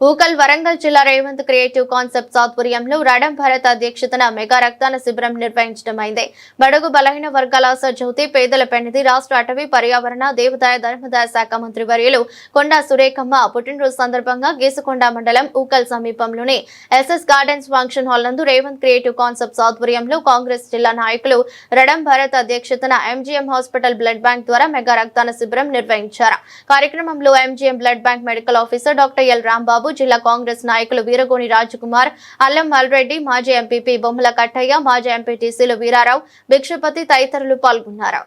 ఊకల్ వరంగల్ జిల్లా Revanth creative concept ఆధ్వర్యంలో రడం భారత్ అధ్యక్షతన మెగా రక్తాన శిబిరం నిర్వహించడం అయింది బడుగు బలహీన వర్గాల జ్యోతి పేదల పెన్నిధి రాష్ట్ర అటవీ పర్యావరణ దేవదాయ ధర్మదాయ శాఖ మంత్రి వర్యులు కొండా సురేఖమ్మ పుట్టినరోజు సందర్భంగా గీసుకొండ మండలం ఊకల్ సమీపంలోని ఎస్ఎస్ గార్డెన్స్ ఫంక్షన్ హాల్ నందు రేవంత్ క్రియేటివ్ కాన్సెప్ట్ ఆధ్వర్యంలో కాంగ్రెస్ జిల్లా నాయకులు రడం భారత్ అధ్యక్షతన ఎంజీఎం హాస్పిటల్ బ్లడ్ బ్యాంక్ ద్వారా మెగా రక్తాన శిబిరం నిర్వహించారు. కార్యక్రమంలో MGM blood bank medical officer doctor L. Rambabu జిల్లా కాంగ్రెస్ నాయకులు వీరగోని రాజకుమార్ అల్లం మల్రెడ్డి మాజీ ఎంపీపీ బొమ్మల కట్టయ్య మాజీ ఎంపీటీసీలు వీరారావు భిక్షపతి తదితరులు పాల్గొన్నారు.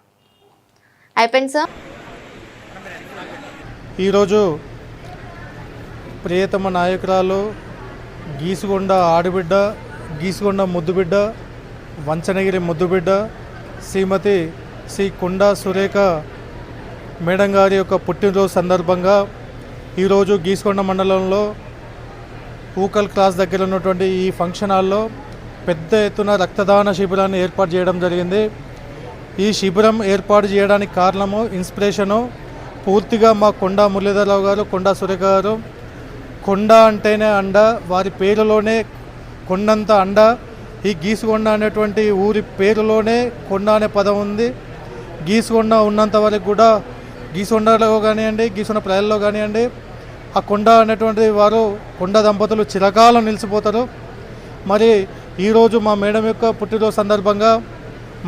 అయిపోయింది సార్. ఈరోజు ప్రియతమ నాయకురాలు గీసుగొండ ఆడబిడ్డ గీసుగొండ ముద్దుబిడ్డ వంచనగిరి ముద్దుబిడ్డ శ్రీమతి శ్రీ కొండా సురేఖ మేడం గారి యొక్క పుట్టినరోజు సందర్భంగా ఈరోజు గీసుకొండ మండలంలో ఊకల్ క్లాస్ దగ్గర ఉన్నటువంటి ఈ ఫంక్షన్ హాల్లో పెద్ద ఎత్తున రక్తదాన శిబిరాన్ని ఏర్పాటు చేయడం జరిగింది. ఈ శిబిరం ఏర్పాటు చేయడానికి కారణము ఇన్స్పిరేషను పూర్తిగా మా కొండా మురళీధరరావు గారు కొండా సురేఖ గారు. కొండ అంటేనే అండ వారి పేరులోనే కొండంత అండ. ఈ గీసుకొండ అనేటువంటి ఊరి పేరులోనే కొండ అనే పదం ఉంది. గీసుకొండ ఉన్నంత వరకు కూడా గీసొండలో కానివ్వండి గీసొండ ప్రజల్లో కానివ్వండి ఆ కొండ అనేటువంటి వారు కొండ దంపతులు చిరకాలం నిలిచిపోతారు. మరి ఈరోజు మా మేడం యొక్క పుట్టినరోజు సందర్భంగా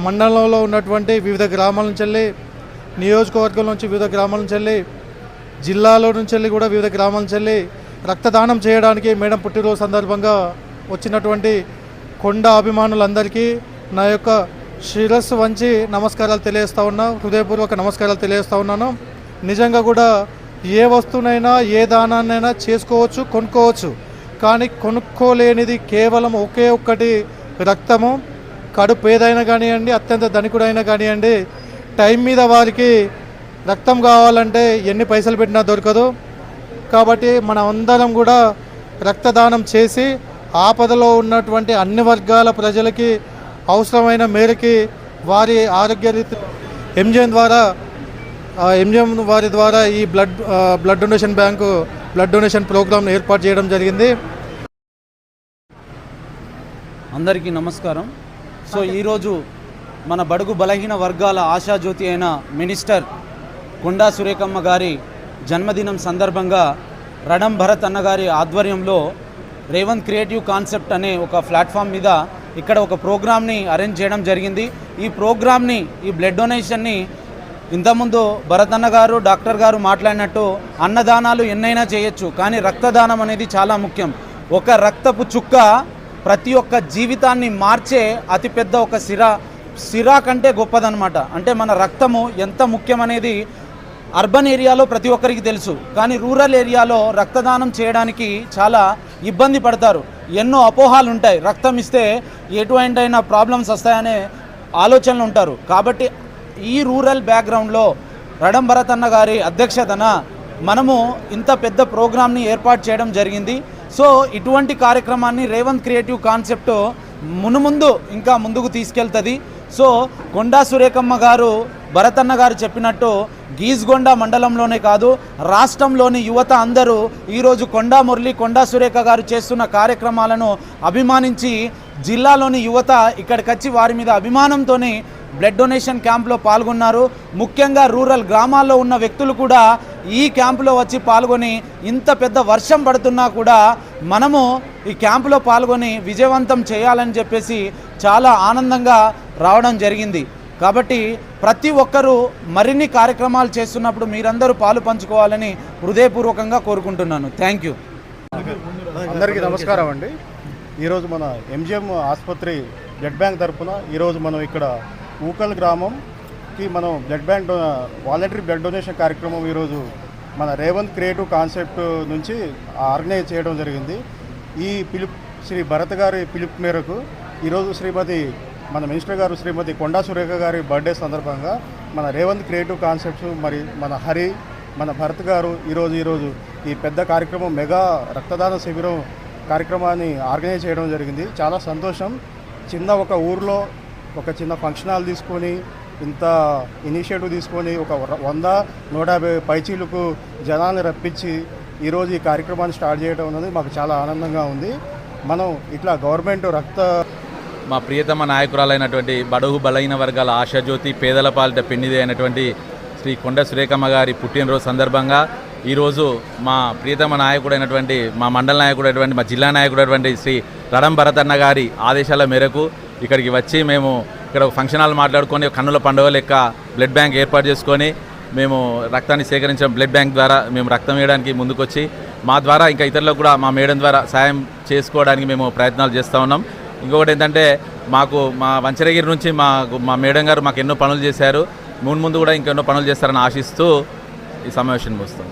మండలంలో ఉన్నటువంటి వివిధ గ్రామాల నుంచి వెళ్ళి నియోజకవర్గం నుంచి వివిధ గ్రామాల నుంచి వెళ్ళి జిల్లాలో నుంచి వెళ్ళి కూడా వివిధ గ్రామాల నుంచి వెళ్ళి రక్తదానం చేయడానికి మేడం పుట్టినరోజు సందర్భంగా వచ్చినటువంటి కొండ అభిమానులందరికీ నా యొక్క శిరస్సు వంచి నమస్కారాలు తెలియజేస్తూ ఉన్నా హృదయపూర్వక నమస్కారాలు తెలియజేస్తూ ఉన్నాను. నిజంగా కూడా ఏ వస్తువునైనా ఏ దానాన్నైనా చేసుకోవచ్చు కొనుక్కోవచ్చు. కానీ కొనుక్కోలేనిది కేవలం ఒకే ఒక్కటి రక్తము. కడుపు ఏదైనా కానివ్వండి అత్యంత ధనికుడైనా కానివ్వండి టైం మీద వారికి రక్తం కావాలంటే ఎన్ని పైసలు పెట్టినా దొరకదు. కాబట్టి మన అందరం కూడా రక్తదానం చేసి ఆపదలో ఉన్నటువంటి అన్ని వర్గాల ప్రజలకి అవసరమైన మేరకి వారి ఆరోగ్య రీతి ఎంజిఎం ద్వారా ఎంజిఎం వారి ద్వారా ఈ blood blood donation bank blood donation program ఏర్పాటు చేయడం జరిగింది. అందరికీ నమస్కారం. సో ఈరోజు మన బడుగు బలహీన వర్గాల ఆశాజ్యోతి అయిన మినిస్టర్ కొండా సురేఖమ్మ గారి జన్మదినం సందర్భంగా రడం భరత్ అన్నగారి ఆధ్వర్యంలో రేవంత్ క్రియేటివ్ కాన్సెప్ట్ అనే ఒక ప్లాట్ఫామ్ మీద ఇక్కడ ఒక ప్రోగ్రామ్ని అరేంజ్ చేయడం జరిగింది. ఈ ప్రోగ్రామ్ని ఈ బ్లడ్ డొనేషన్ని ఇంతకుముందు భరతన్న గారు డాక్టర్ గారు మాట్లాడినట్టు అన్నదానాలు ఎన్నైనా చేయొచ్చు కానీ రక్తదానం అనేది చాలా ముఖ్యం. ఒక రక్తపు చుక్క ప్రతి ఒక్క జీవితాన్ని మార్చే అతిపెద్ద ఒక సిరా సిరా కంటే గొప్పదనమాట అంటే మన రక్తము ఎంత ముఖ్యమనేది అర్బన్ ఏరియాలో ప్రతి ఒక్కరికి తెలుసు కానీ రూరల్ ఏరియాలో రక్తదానం చేయడానికి చాలా ఇబ్బంది పడతారు. ఎన్నో అపోహాలు ఉంటాయి. రక్తం ఇస్తే ఎటువంటైనా ప్రాబ్లమ్స్ వస్తాయనే ఆలోచనలు ఉంటారు. కాబట్టి ఈ రూరల్ బ్యాక్గ్రౌండ్లో రడం గారి అధ్యక్షతన మనము ఇంత పెద్ద ప్రోగ్రామ్ని ఏర్పాటు చేయడం జరిగింది. సో ఇటువంటి కార్యక్రమాన్ని రేవంత్ క్రియేటివ్ కాన్సెప్ట్ మునుముందు ఇంకా ముందుకు తీసుకెళ్తుంది. సో కొండా సురేఖమ్మ గారు భరతన్న గారు చెప్పినట్టు గీజ్గొండ మండలంలోనే కాదు రాష్ట్రంలోని యువత అందరూ ఈరోజు కొండా మురళి కొండా సురేఖ గారు చేస్తున్న కార్యక్రమాలను అభిమానించి జిల్లాలోని యువత ఇక్కడికి వచ్చి వారి మీద అభిమానంతోని బ్లడ్ డొనేషన్ క్యాంప్లో పాల్గొన్నారు. ముఖ్యంగా రూరల్ గ్రామాల్లో ఉన్న వ్యక్తులు కూడా ఈ క్యాంపులో వచ్చి పాల్గొని ఇంత పెద్ద వర్షం పడుతున్నా కూడా మనము ఈ క్యాంపులో పాల్గొని విజయవంతం చేయాలని చెప్పేసి చాలా ఆనందంగా రావడం జరిగింది. కాబట్టి ప్రతి ఒక్కరూ మరిన్ని కార్యక్రమాలు చేస్తున్నప్పుడు మీరందరూ పాలు పంచుకోవాలని హృదయపూర్వకంగా కోరుకుంటున్నాను. Thank you. అందరికీ నమస్కారం అండి. ఈరోజు మన ఎంజిఎం ఆసుపత్రి బ్లడ్ బ్యాంక్ తరఫున ఈరోజు మనం ఇక్కడ ఊకల్ గ్రామంకి మనం blood bank voluntary blood donation కార్యక్రమం ఈరోజు మన రేవంత్ క్రియేటివ్ కాన్సెప్ట్ నుంచి ఆర్గనైజ్ చేయడం జరిగింది. ఈ పిలుపు శ్రీ భరత్ గారి పిలుపు మేరకు ఈరోజు శ్రీమతి మన మినిస్టర్ గారు శ్రీమతి కొండా సురేఖ గారి బర్త్డే సందర్భంగా మన రేవంత్ క్రియేటివ్ కాన్సెప్ట్స్ మరి మన హరి మన భరత్ గారు ఈరోజు ఈరోజు ఈ పెద్ద కార్యక్రమం మెగా రక్తదాన శిబిరం కార్యక్రమాన్ని ఆర్గనైజ్ చేయడం జరిగింది. చాలా సంతోషం. చిన్న ఒక ఊర్లో ఒక చిన్న ఫంక్షన్ హాల్ తీసుకొని ఇంత ఇనిషియేటివ్ తీసుకొని ఒక వంద నూట యాభై పైచీలకు జనాన్ని రప్పించి ఈరోజు ఈ కార్యక్రమాన్ని స్టార్ట్ చేయడం అనేది మాకు చాలా ఆనందంగా ఉంది. మనం ఇట్లా గవర్నమెంట్ రక్త మా ప్రియతమ నాయకురాలైనటువంటి బడుగు బలహీన వర్గాల ఆశాజ్యోతి పేదల పాలిట పెన్నిది అయినటువంటి శ్రీ కొండ సురేఖమ్మ గారి పుట్టినరోజు సందర్భంగా ఈరోజు మా ప్రియతమ నాయకుడైనటువంటి మా మండల నాయకుడైనటువంటి మా జిల్లా నాయకుడైనటువంటి శ్రీ రడం భరతన్న గారి ఆదేశాల మేరకు ఇక్కడికి వచ్చి మేము ఇక్కడ ఒక ఫంక్షన్ హాల్ మాట్లాడుకొని కన్నుల పండుగ లెక్క బ్లడ్ బ్యాంక్ ఏర్పాటు చేసుకొని మేము రక్తాన్ని సేకరించిన బ్లడ్ బ్యాంక్ ద్వారా మేము రక్తం వేయడానికి ముందుకొచ్చి మా ద్వారా ఇంకా ఇతరులకు కూడా మా మేడం ద్వారా సాయం చేసుకోవడానికి మేము ప్రయత్నాలు చేస్తూ ఉన్నాం. ఇంకొకటి ఏంటంటే మాకు మా వంచరగిరి నుంచి మా మా మేడం గారు మాకు ఎన్నో పనులు చేశారు. ముందు ముందు కూడా ఇంకెన్నో పనులు చేస్తారని ఆశిస్తూ ఈ సమావేశం వస్తాం